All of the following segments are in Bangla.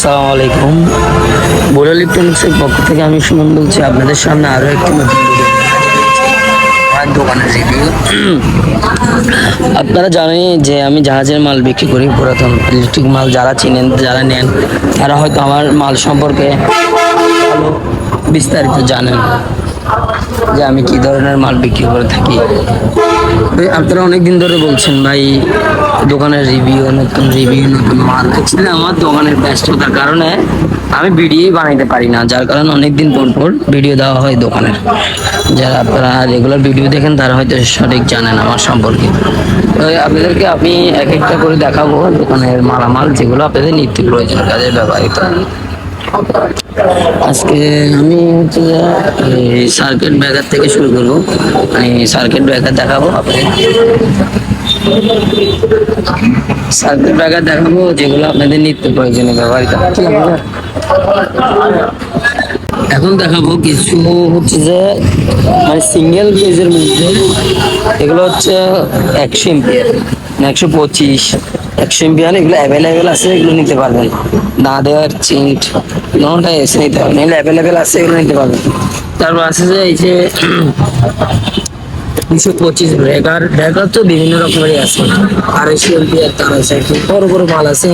আসসালামু আলাইকুম বোরা ইলেকট্রনিক্সের পক্ষ থেকে আমি সুমন বলছি, আপনাদের সামনে আরও একটি নতুন আপনারা জানেন যে আমি জাহাজের মাল বিক্রি করি, পুরাতন ইলেকট্রিক মাল যারা চিনেন, যারা নেন, তারা হয়তো আমার মাল সম্পর্কে বিস্তারিত জানেন যে আমি কি ধরনের মাল বিক্রি করে থাকি। আপনারা অনেক দিন ধরে বলছেন, ভাই দোকানের রিভিউ নতুন রিভিউ নতুন মাল। অ্যাকচুয়ালি আমার দোকানের ব্যস্ততার কারণে আমি ভিডিও বানাইতে পারি না, যার কারণে অনেক দিন পর পর ভিডিও দেওয়া হয় দোকানের। যারা আপনারা রেগুলার ভিডিও দেখেন, তারা হয়তো সঠিক জানেন আমার সম্পর্কে। আপনাদেরকে আমি এক একটা করে দেখাবো দোকানের মালামাল, যেগুলো আপনাদের নিত্য প্রয়োজন কাজে ব্যবহৃত। আজকে আমি হচ্ছে সার্কিট ব্রেকার থেকে শুরু করব। আমি সার্কিট ব্রেকার দেখাবো আপনাদের। সার্কিট ব্রেকার দেখাবো, যেগুলো আপনাদের নিত্য প্রয়োজনে ব্যবহৃত এখন দেখাবো কিছু হচ্ছে যে মানে সিঙ্গেল পেজের মধ্যে, এগুলো হচ্ছে একশো এমপিয়ার একশো পঁচিশ, একশো এমপিয়ার এগুলো অ্যাভেলেবেল আছে, এগুলো নিতে পারবেন। দেওয়ার চিন্ট নোটা এসে নিতে পারবেন। এগুলো অ্যাভেলেবেল আছে, এগুলো নিতে পারবেন। তারপর আছে যে, এই যে দুশো পঁচিশ ব্রেকার। ব্রেকার তো বিভিন্ন রকমেরই আছে। আড়াইশো এমপিয়ার তার আছে। একদম বড় বড় মাল আছে।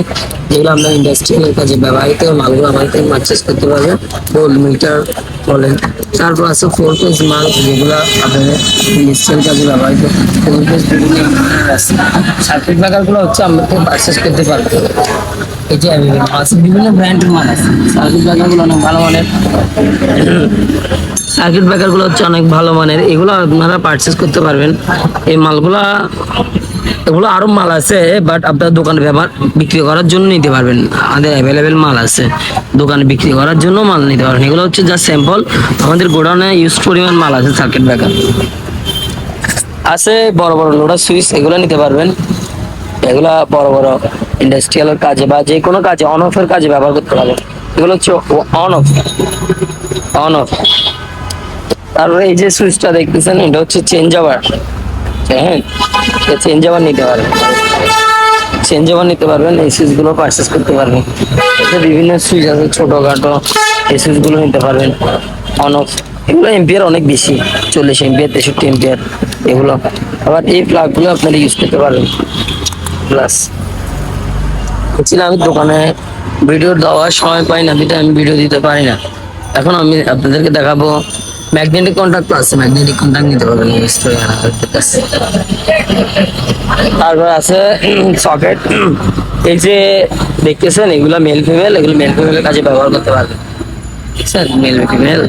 যেগুলো আমরা ইন্ডাস্ট্রিয়াল কাজে ব্যবহৃত। মালগুলো আমাদের থেকে পারচেস করতে পারবে। গোল্ড মিটার বলেন। তারপর আছে ফোর পেজ মাল যেগুলো আপনাদের ইন্ডাস্ট্রিয়াল কাজে ব্যবহৃত। ফোর পেজ বিভিন্ন আছে। সার্কিট ব্রেকারগুলো হচ্ছে আমরা থেকে পারচেস করতে পারব। এই যে আছে বিভিন্ন ব্র্যান্ডের মাল আছে। সার্কিট ব্রেকারগুলো অনেক ভালো মানের। সার্কিট ব্রেকারগুলো হচ্ছে অনেক ভালো মানের। এগুলো আপনারা পারচেস করতে পারবেন। এই মালগুলা, এগুলো আরও মাল আছে বাট আপনার দোকানে ব্যবহার, বিক্রি করার জন্য নিতে পারবেন। আমাদের অ্যাভেলেবেল মাল আছে। দোকানে বিক্রি করার জন্য মাল নিতে পারবেন। এগুলো হচ্ছে যা স্যাম্পল আমাদের গোডাউনে ইউজ পরিমাণ মাল আছে সার্কিট ব্রেকার আছে বড় বড় লোডার সুইচ এগুলো নিতে পারবেন। এগুলা বড় বড় ইন্ডাস্ট্রিয়াল কাজে বা যে কোনো কাজে অন অফের কাজে ব্যবহার করতে পারবেন এগুলো হচ্ছে অন অফ অন অফ তারপরে এই যে সুইচটা দেখতেছেন, এটা হচ্ছে চেঞ্জ ওভার হ্যাঁ চেঞ্জ ওভার নিতে পারবেন। চেঞ্জ ওভার নিতে পারবেন, এই সুইচগুলো পারচেস করতে পারবেন। এতে বিভিন্ন সুইচ আছে, ছোটোখাটো এই সুইচগুলো নিতে পারবেন অন অফ এগুলো এম্পিয়ার অনেক বেশি, চল্লিশ এম্পিয়ার তেষট্টি এম্পিয়ার এগুলো। আবার এই প্লাগগুলো আপনারা ইউজ করতে পারবেন। প্লাস হচ্ছিল আমি দোকানে ভিডিও দেওয়ার সময় পাই না, যেটা আমি ভিডিও দিতে পারি না। এখন আমি আপনাদেরকে দেখাবো ম্যাগনেটিক কন্ট্যাক্ট আছে ম্যাগনেটিক কন্ট্যাক্ট নিতে পারবেন তারপর আছে সকেট এই যে দেখতেছেন, এগুলো মেল ফিমেল এগুলো মেল ফিমেলের কাজে ব্যবহার করতে পারবেন স্যার মেল ফিমেল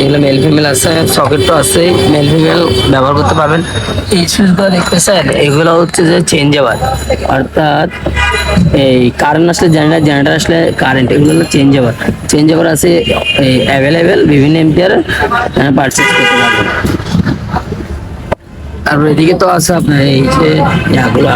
এগুলো মেল ফিমেল আছে সকেট তো আছে মেল ফিমেল ব্যবহার করতে পারবেন। এই সুইচগুলো দেখতে স্যার, এগুলো হচ্ছে যে চেঞ্জ ওভার অর্থাৎ এই কারেন্ট আসলে জেনারেটার জেনারেটার আসলে কারেন্ট এগুলো হলো চেঞ্জ ওভার চেঞ্জ ওভার আছে, এই অ্যাভেলেবেল বিভিন্ন এম্পিয়ার পারচেস করতে পারবেন। তারপর এদিকে তো আছে আপনার এই যে ইয়াগুলা।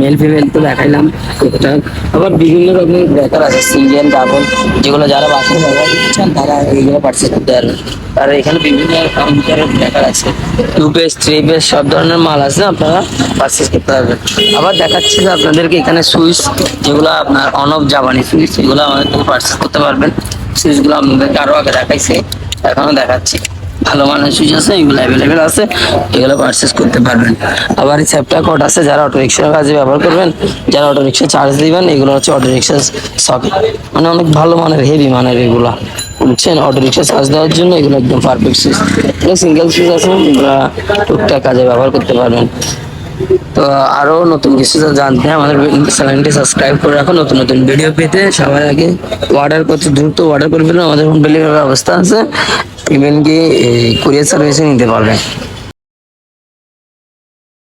মেল ফিমেল তো দেখাইলাম টুকটাক আবার বিভিন্ন রকমের ব্রেকার আছে সিঙ্গেল ডাবল যেগুলো যারা বাসায় ব্যবহার করছেন তারা এইগুলো পারচেস করতে পারবেন আর এখানে বিভিন্ন কম্পিউটারের ব্রেকার আছে। টু পেজ থ্রি পেজ সব ধরনের মাল আছে, আপনারা পারচেস করতে পারবেন। আবার দেখাচ্ছি যে আপনাদেরকে এখানে সুইচ যেগুলো আপনার অন অফ সুইচ এগুলো আমাদের পারচেস করতে পারবেন। সুইচগুলো আপনাদেরকে আরও আগে দেখাইছে এখনও দেখাচ্ছি। ভালো মানের সুইচ আছে এগুলো অ্যাভেলেবেল আছে, এগুলো পারচেস করতে পারবেন। আবার এই স্যাপটা কোড আছে, যারা অটো রিক্সার কাজে ব্যবহার করবেন, যারা অটো রিক্সা চার্জ দিবেন, এগুলো হচ্ছে অটো রিক্সা সকেট মানে অনেক ভালো মানের হেভি মানের এগুলো। বুঝছেন? অটো রিক্সা চার্জ দেওয়ার জন্য এগুলো একদম পারফেক্ট সুইচ। সিঙ্গেল সুইচ আছে টুকটাক কাজে ব্যবহার করতে পারবেন। তো আরও নতুন কিছু জানতে আমাদের চ্যানেলটি সাবস্ক্রাইব করে রাখুন নতুন নতুন ভিডিও পেতে। সবার আগে অর্ডার করতে, দ্রুত অর্ডার করে ফেলুন আমাদের হোম ডেলিভারি ব্যবস্থা আছে। ইভেন কি কুরিয়ার সার্ভিসে নিতে পারবেন